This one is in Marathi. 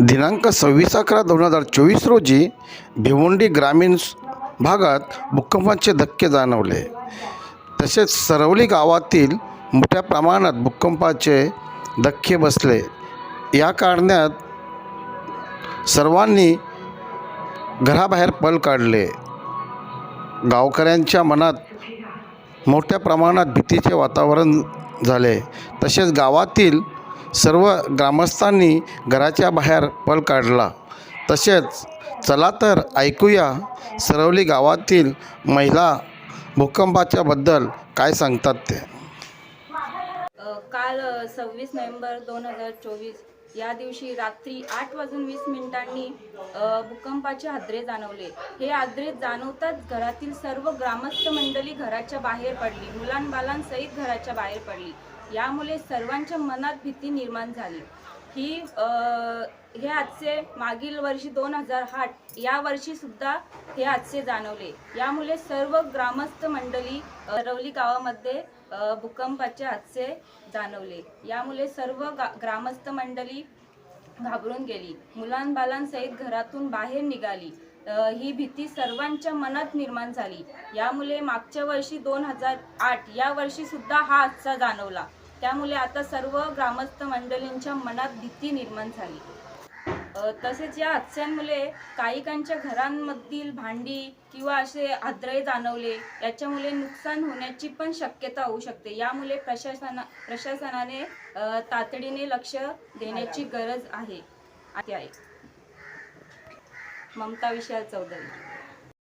दिनांक सव्वीस अकरा दोन हजार चोवीस रोजी भिवंडी ग्रामीण भागात भूकंपाचे धक्के जाणवले. तसेच सरवली गावातील मोठ्या प्रमाणात भूकंपाचे धक्के बसले. या कारणात सर्वांनी घराबाहेर पल काढले. गावकऱ्यांच्या मनात मोठ्या प्रमाणात भीतीचे वातावरण झाले. तसेच गावातील सर्व ग्रामस्थांनी घराच्या बाहेर पल काढला. तसेच चला तर ऐकूया सरवली गावातील महिला भूकंपाच्या बद्दल काय सांगतात ते? काल सव्वीस नोव्हेंबर दोन हजार चोवीस या दिवशी रात्री आठ वाजून वीस मिनिटांनी भूकंपाचे हादरे जाणवले. हे हादरे जाणवताच घरातील सर्व ग्रामस्थ मंडळी घराच्या बाहेर पडली. मुलांबालांसहित घराच्या बाहेर पडली. यामुळे सर्वांच्या मनात भीती निर्माण झाली. ही हे हादसे मागील वर्षी दोन हजार आठ या वर्षीसुद्धा हे हादसे जाणवले. यामुळे सर्व ग्रामस्थ मंडळी रवली गावामध्ये भूकंपाचे हादसे जाणवले. यामुळे सर्व गा ग्रामस्थ मंडळी घाबरून गेली. मुलांबालांसहित घरातून बाहेर निघाली. ही भीती सर्वांच्या मनात निर्माण झाली. यामुळे मागच्या वर्षी दोन हजार आठ या वर्षी सुद्धा हा हादसा जाणवला. त्यामुळे आता सर्व ग्रामस्थ मंडळींच्या मनात भीती निर्माण झाली. तसेच या हादस्यांमुळे काहीकांच्या घरांमधील भांडी किंवा असे आद्रय जाणवले. याच्यामुळे नुकसान होण्याची पण शक्यता होऊ शकते. यामुळे प्रशासना प्रशासनाने तातडीने लक्ष देण्याची गरज आहे. आहे ममता विशाल चौधरी